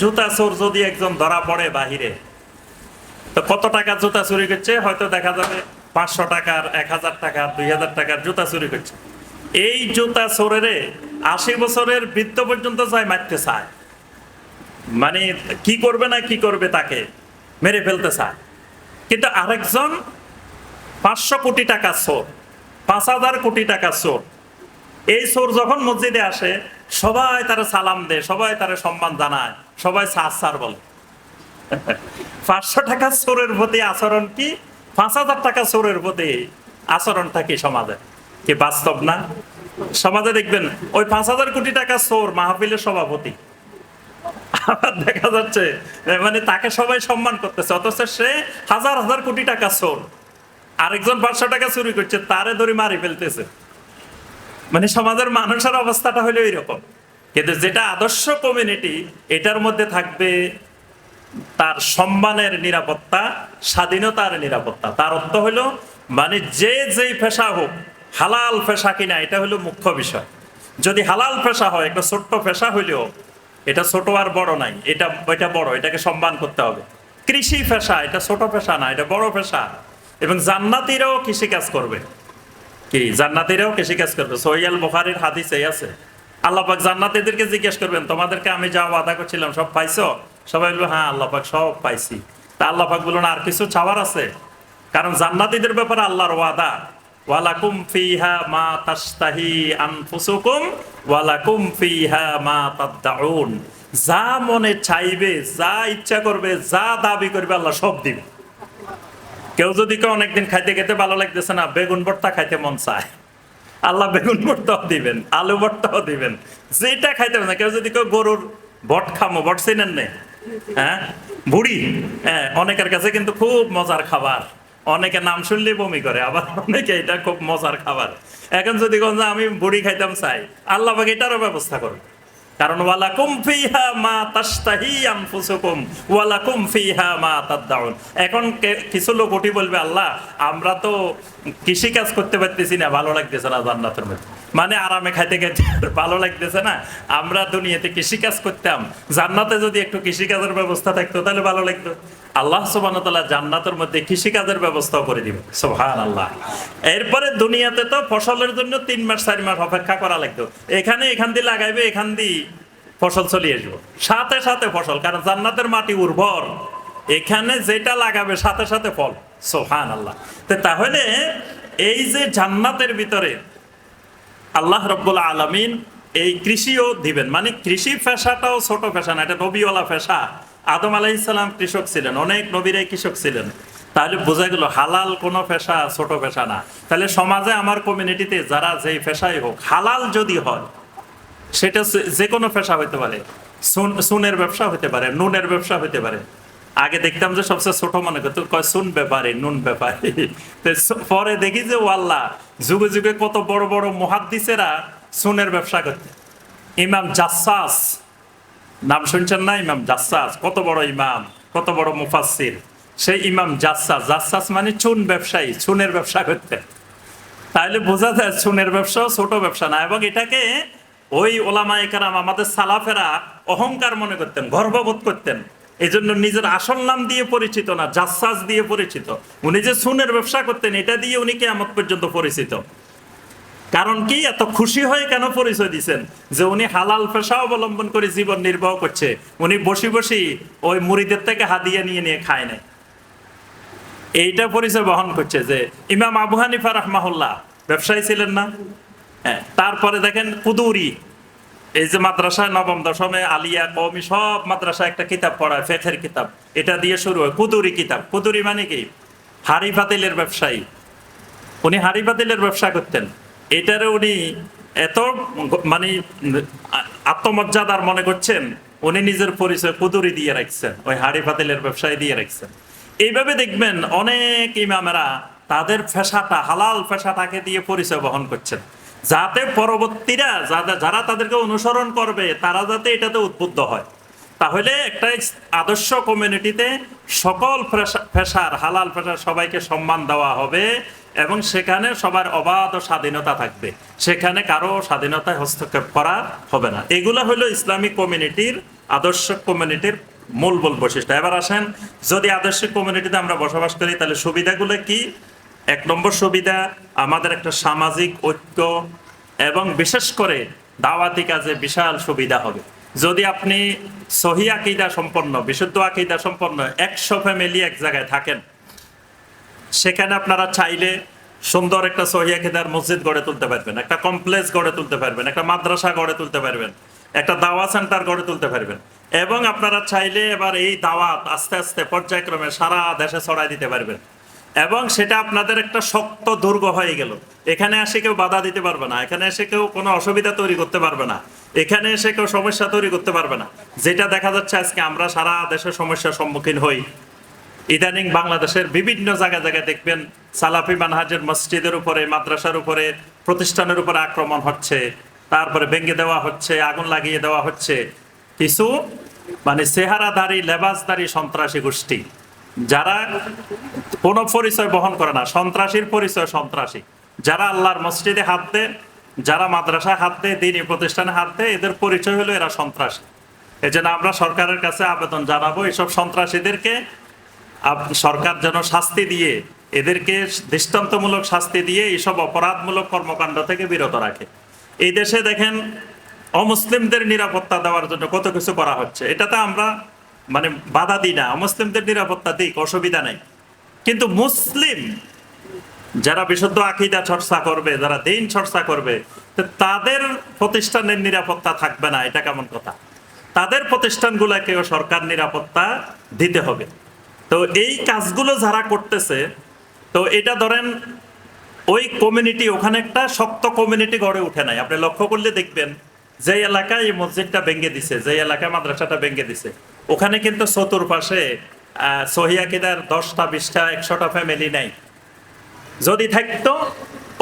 জুতা চোর যদি একজন ধরা পড়ে বাহিরে, তো কত টাকা জুতা চুরি করছে? হয়তো দেখা যাবে পাঁচশো টাকার, এক হাজার টাকার, দুই হাজার টাকার জুতা চুরি করছে। এই জুতা চোরেরে আশি বছরের বৃদ্ধ পর্যন্ত যায় মারতে চায়। মানে কি করবে না কি করবে তাকে মেরে ফেলতে চায়। কিন্তু আরেকজন পাঁচশো কোটি টাকা চোর, পাঁচ হাজার কোটি টাকা চোর, এই চোর যখন মসজিদে আসে, সবাই তারা সালাম দেয়, সবাই তারা সম্মান জানায়। সবাই সার বলে। পাঁচশো টাকা চোরের প্রতি আচরণ কি? পাঁচ হাজার টাকা চোরের প্রতি আচরণটা কি সমাজে? কি বাস্তব না? সমাজে দেখবেন, ওই পাঁচ হাজার কোটি টাকা চোর মাহফিলের সভাপতি। আবার দেখা যাচ্ছে মানে তাকে সবাই সম্মান করতেছে, অথচ সে হাজার হাজার কোটি টাকা চোর। আরেকজন পাঁচশো টাকা চুরি করছে, তারে ধরে মারি ফেলতেছে। মানে সমাজের মানুষের অবস্থাটা হলো এইরকম। কিন্তু যেটা আদর্শ কমিউনিটি এটার মধ্যে থাকবে তার সম্মানের নিরাপত্তা, স্বাধীনতার নিরাপত্তা। তার অর্থ হলো মানে যে যেই পেশা হোক, হালাল পেশা কিনা, এটা হলো মুখ্য বিষয়। যদি হালাল পেশা হয়, একটা ছোট্ট পেশা হইলেও, এটা ছোট আর বড় নাই, এটা এটা বড়, এটাকে সম্মান করতে হবে। কৃষি পেশা, এটা ছোট পেশা না, এটা বড় পেশা। এবং জান্নাতিরাও কৃষিকাজ করবে। কি, জান্নাতিরাও কৃষিকাজ করবে। সৈয়াল বুখারীর হাদিস এই আছে। আল্লাহ পাক জান্নাতীদেরকে জিজ্ঞেস করবেন, তোমাদেরকে আমি যা ওয়াদা করছিলাম সব পাইছো? সবাই বলবে হ্যাঁ আল্লাহ পাক সব পাইছি। তা আল্লাহ পাক বলুন আর কিছু চাওয়ার আছে? কারণ জান্নাতীদের ব্যাপারে আল্লাহর ওয়াদা কেউ যদি অনেকদিন খাইতে খেতে ভালো লাগতেছে না, বেগুন ভর্তা খাইতে মন চায়। আল্লাহ বেগুন ভর্তাও দিবেন, আলু ভর্তাও দিবেন, যেটা খাইতে না। কেউ যদি কেউ গরুর বট খামো, বট চিনেন নে? হ্যাঁ? বুড়ি? হ্যাঁ অনেকের কাছে কিন্তু খুব মজার খাবার। অনেকে নাম শুনলে বমি করে, আবার অনেকে এটা খুব মজার খাবার। এখন যদি আমি বুড়ি খাইতাম, চাই। আল্লাহ এটারও ব্যবস্থা করবে কারণ ওয়ালাকুম ফিহা মা তাস্তাহি আনফুসুকুম, ওয়ালাকুম ফিহা মা তাদাউন এখন কিছু লোক উঠি বলবে, আল্লাহ, আমরা তো কৃষি কাজ করতে পারতেছি না, ভালো লাগতেছে না জান্নাতের মধ্যে। মানে আরামে খাইতে খাইতে ভালো লাগতেছে না। আমরা দুনিয়াতে কৃষি কাজ করতাম, জান্নাতে যদি একটু কৃষি কাজের ব্যবস্থা থাকতো, তাহলে ভালো লাগতো। আল্লাহ ওয়া জান্নাতের মধ্যে কৃষি কাজের ব্যবস্থাও করে দিবে। সুবহানাল্লাহ। এরপরে দুনিয়াতে তো ফসলের জন্য তিন মাস, চার মাস অপেক্ষা করা লাগতো। এখানে এখান দিয়ে লাগাইবে, এখান দিয়ে ফসল চলে আসব। সাথে সাথে ফসল, কারণ জান্নাতের মাটি উর্বর। এখানে যেটা লাগাবে, সাথে সাথে ফল। সোহান আল্লাহ তো তাহলে এই যে জান্নাতের ভিতরে আল্লাহ রব্বুল আলমিন এই কৃষিও দিবেন। মানে কৃষি পেশাটাও ছোট পেশা না, এটা নবীওয়ালা পেশা। আদম আলাইসাল্লাম কৃষক ছিলেন, অনেক নবীরাই কৃষক ছিলেন। তাহলে বোঝা গেল হালাল কোনো পেশা ছোট পেশা না। তাহলে সমাজে আমার কমিউনিটিতে যারা যেই পেশাই হোক, হালাল যদি হয়, সেটা যে- কোনো পেশা হতে পারে। সুন- সুনের ব্যবসা হতে পারে, নুনের ব্যবসা হতে পারে। আগে দেখতাম যে সবচেয়ে ছোট মনে করতো, কয় সুন ব্যাপারে, নুন ব্যাপারে। পরে দেখি যে, ওয়াল্লাহ, যুগে যুগে কত বড় বড় মহাদ্দিসেরা সুনের ব্যবসা করতে। ইমাম জাসাস নাম শুনছেন না? ইমাম জাসাস কত বড় ইমাম, কত বড় মুফাসসির। সেই ইমাম জাসাস জাসাস মানে চুন ব্যবসায়ী, চুনের ব্যবসা করতে। তাহলে বোঝা যায় চুনের ব্যবসাও ছোট ব্যবসা না, এবং এটাকে ওই ওলামায়ে কেরাম, আমাদের সালাফেরা অহংকার মনে করতেন, গর্ববোধ করতেন। এই জন্য নিজের আসল নাম দিয়ে পরিচিত না জাসাস দিয়ে পরিচিত। উনি যে সুনের ব্যবসা করতেন, এটা দিয়ে উনি কেমন পর্যন্ত পরিচিত। কারণ কি এত খুশি হয়ে কেন পরিচয় দিছেন? যে উনি হালাল পেশা অবলম্বন করে জীবন নির্বাহ করছে। উনি বসি বসি ওই মুড়িদের থেকে হাদিয়া নিয়ে নিয়ে খায় নাই। এইটা পরিচয় বহন করছে যে ইমাম আবু হানিফা রহমাহুল্লাহ, ব্যবসায়ী ছিলেন না? হ্যাঁ তারপরে দেখেন কুদুরি, এই যে মাদ্রাসায় নবম দশমে আলিয়া কৌমি সব মাদ্রাসা একটা কিতাব পড়ায়, ফেথের কিতাব। এটা দিয়ে শুরু হয়, কুদুরি কিতাব। কুদুরি মানে কি? হাড়ি পাতিলের ব্যবসায়ী। উনি হাড়ি পাতিলের ব্যবসা করতেন। এটারে উনি এত মানে আত্মমর্যাদার মনে করছেন, উনি নিজের পরিচয় কুদুরি দিয়ে রাখছেন, ওই হাড়ি পাতিলের ব্যবসায় দিয়ে রাখছেন। এইভাবে দেখবেন অনেক ইমামেরা তাদের পেশাটা হালাল পেশাটাকে দিয়ে পরিচয় বহন করছেন। যাতে পরবর্তীরা যারা যারা তাদেরকে অনুসরণ করবে, তারা যাতে এটাতে উদ্বুদ্ধ হয়। তাহলে একটা আদর্শ কমিউনিটিতে সকল পেশার হালাল পেশার সবাইকে সম্মান দেওয়া হবে। এবং সেখানে সবার অবাধ স্বাধীনতা থাকবে। সেখানে কারও স্বাধীনতায় হস্তক্ষেপ করা হবে না। এগুলো হলো ইসলামিক কমিউনিটির, আদর্শ কমিউনিটির মূল মূল বৈশিষ্ট্য। এবার আসেন, যদি আদর্শ কমিউনিটিতে আমরা বসবাস করি, তাহলে সুবিধাগুলো কি? এক নম্বর সুবিধা, আমাদের একটা সামাজিক ঐক্য এবং বিশেষ করে দাওয়াতি কাজে বিশাল সুবিধা হবে। যদি আপনি সহি আকিদা সম্পন্ন, বিশুদ্ধ আকিদা সম্পন্ন, একশো ফ্যামিলি এক জায়গায় থাকেন সেখানে আপনারা চাইলে সুন্দর একটা সহিয়া খেদার মসজিদ গড়ে তুলতে পারবেন, একটা কমপ্লেক্স গড়ে তুলতে পারবেন, একটা মাদ্রাসা গড়ে তুলতে পারবেন, একটা দাওয়া সেন্টার গড়ে তুলতে পারবেন। এবং আপনারা চাইলে এবার এই দাওয়াত আস্তে আস্তে পর্যায়ক্রমে সারা দেশে ছড়াই দিতে পারবেন। এবং সেটা আপনাদের একটা শক্ত দুর্গ হয়ে গেল। এখানে এসে কেউ বাধা দিতে পারবে না, এখানে এসে কেউ কোনো অসুবিধা তৈরি করতে পারবে না, এখানে এসে কেউ সমস্যা তৈরি করতে পারবে না। যেটা দেখা যাচ্ছে আজকে আমরা সারা দেশের সমস্যার সম্মুখীন হই। ইদানিং বাংলাদেশের বিভিন্ন জায়গায় জায়গায় দেখবেন সালাফি মানহাজের মসজিদের উপরে, মাদ্রাসার উপরে, প্রতিষ্ঠানের উপরে আক্রমণ হচ্ছে। তারপরে ভেঙে দেওয়া হচ্ছে, আগুন লাগিয়ে দেওয়া হচ্ছে। কিছু মানে চেহারাধারী, লেবাসধারী সন্ত্রাসী গোষ্ঠী, যারা কোনো পরিচয় বহন করে না, সন্ত্রাসীর পরিচয় সন্ত্রাসী। যারা আল্লাহর মসজিদে হাত দেয়, যারা মাদ্রাসায় হাত দেয়, দিনী প্রতিষ্ঠানে হাত দেয়, এদের পরিচয় হলো এরা সন্ত্রাসী। এই আমরা সরকারের কাছে আবেদন জানাব এইসব সন্ত্রাসীদেরকে সরকার যেন শাস্তি দিয়ে, এদেরকে দৃষ্টান্তমূলক শাস্তি দিয়ে এইসব অপরাধমূলক কর্মকাণ্ড থেকে বিরত রাখে। এই দেশে দেখেন, অমুসলিমদের নিরাপত্তা দেওয়ার জন্য কত কিছু করা হচ্ছে। এটাতে আমরা মানে বাধা দিই না। অমুসলিমদের নিরাপত্তা দিক, অসুবিধা নেই। কিন্তু মুসলিম যারা বিশুদ্ধ আকিদা চর্চা করবে, যারা দিন চর্চা করবে তাদের প্রতিষ্ঠানের নিরাপত্তা থাকবে না। এটা কেমন কথা? তাদের প্রতিষ্ঠানগুলোকেও সরকার নিরাপত্তা দিতে হবে। তো এই কাজগুলো যারা করতেছে, তো এটা ধরেন ওই কমিউনিটি ওখানে একটা শক্ত কমিউনিটি গড়ে উঠে নাই। আপনি লক্ষ্য করলে দেখবেন, যে এলাকায় এই মসজিদটা ভেঙে দিছে, যে এলাকায় মাদ্রাসাটা ভেঙে দিছে। ওখানে কিন্তু চতুর্পাশে সহিয়াকিদার দশটা, বিশটা, একশোটা ফ্যামিলি নাই। যদি থাকতো,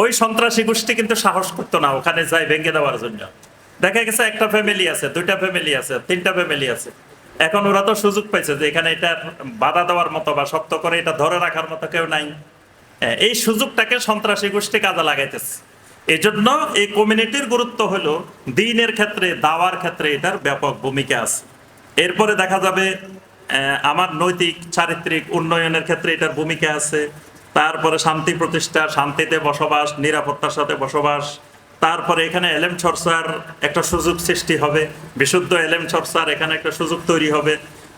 ওই সন্ত্রাসী গোষ্ঠী কিন্তু সাহস করতো না, ওখানে যায় ভেঙে দেওয়ার জন্য। দেখা গেছে একটা ফ্যামিলি আছে, দুইটা ফ্যামিলি আছে, তিনটা ফ্যামিলি আছে। এখন ওরা তো সুযোগ পাইছে যে এখানে এটা বাধা দেওয়ার মতো বা শক্ত করে এটা ধরে রাখার মতো কেউ নাই। হ্যাঁ, এই সুযোগটাকে সন্ত্রাসী গোষ্ঠী কাজে লাগাইতেছে। এই জন্য এই কমিউনিটির গুরুত্ব হলো দিনের ক্ষেত্রে দাওয়ার ক্ষেত্রে এটার ব্যাপক ভূমিকা আছে। এরপরে দেখা যাবে আমার নৈতিক চারিত্রিক উন্নয়নের ক্ষেত্রে এটার ভূমিকা আছে। তারপরে শান্তি প্রতিষ্ঠা শান্তিতে বসবাস নিরাপত্তার সাথে বসবাস তারপরে এখানে এলেম চর্চার একটা সুযোগ সৃষ্টি হবে, বিশুদ্ধ এলেম চর্চার এখানে একটা সুযোগ তৈরি হবে।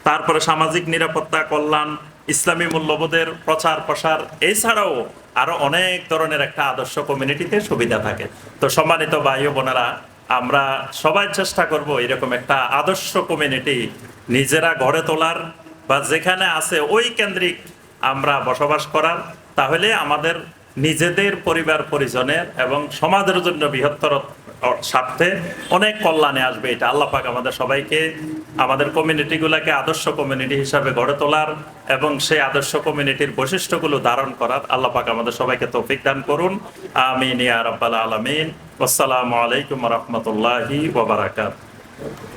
তারপরে সামাজিক নিরাপত্তা, কল্যাণ, ইসলামী মূল্যবোধের প্রচার প্রসার, এছাড়াও আরও অনেক ধরনের একটা আদর্শ কমিউনিটিতে সুবিধা থাকে। তো সম্মানিত ভাই বোনেরা, আমরা সবাই চেষ্টা করব এরকম একটা আদর্শ কমিউনিটি নিজেরা গড়ে তোলার বা যেখানে আছে ওই কেন্দ্রিক আমরা বসবাস করার। তাহলে আমাদের নিজেদের পরিবার, পরিজনের এবং সমাজের জন্য বৃহত্তর স্বার্থে অনেক কল্যাণে আসবে এটা। আল্লাহ পাক আমাদের সবাইকে, আমাদের কমিউনিটিগুলোকে আদর্শ কমিউনিটি হিসাবে গড়ে তোলার এবং সেই আদর্শ কমিউনিটির বৈশিষ্ট্যগুলো ধারণ করার আল্লাহ পাক আমাদের সবাইকে তৌফিক দান করুন। আমিন ইয়া রাব্বাল আলামিন। আসসালামু আলাইকুম রহমতুল্লাহি ওয়া বারাকাতুহু।